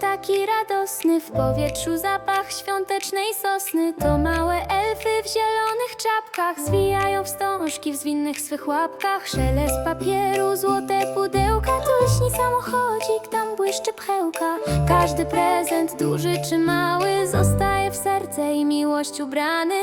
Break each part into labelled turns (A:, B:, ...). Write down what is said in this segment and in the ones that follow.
A: taki radosny. W powietrzu zapach świątecznej sosny. To małe elfy w zielonych czapkach Zwijają wstążki w zwinnych swych łapkach. Szelest papieru, złote pudełka. Tu lśni samochodzik, tam błyszczy pchełka. Każdy prezent, duży czy mały Zostaje w serce i miłość ubrany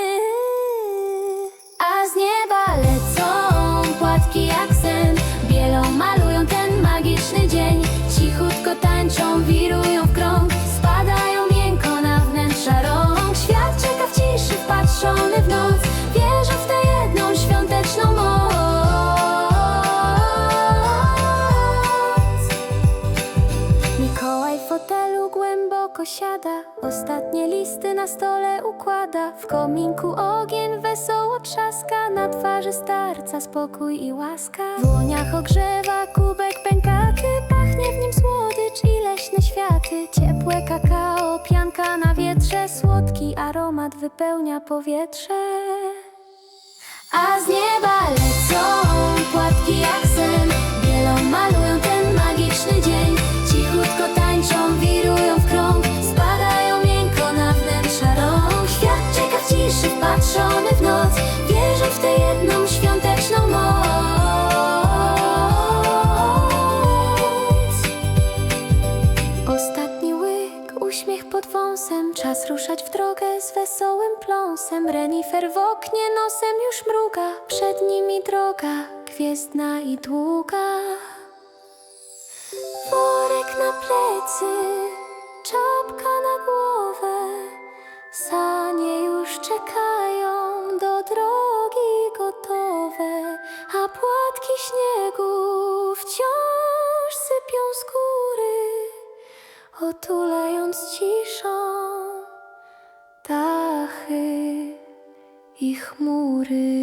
A: głęboko siada Ostatnie listy na stole układa. W kominku ogień wesoło trzaska Na twarzy starca spokój i łaska. W łoniach ogrzewa kubek pękaty Pachnie w nim słodycz i leśne światy. Ciepłe kakao, pianka na wietrze Słodki aromat wypełnia powietrze. A z nieba lecą Wirują w krąg Spadają miękko na wnętrza rąk. Świat czeka w ciszy, wpatrzony w noc Wierzę w tę jedną świąteczną moc. Ostatni łyk, uśmiech pod wąsem Czas ruszać w drogę z wesołym pląsem. Renifer w oknie nosem już mruga Przed nimi droga gwiezdna i długa plecy, czapka na głowę, sanie już czekają do drogi gotowe, a płatki śniegu wciąż sypią z góry, otulając ciszą dachy i chmury.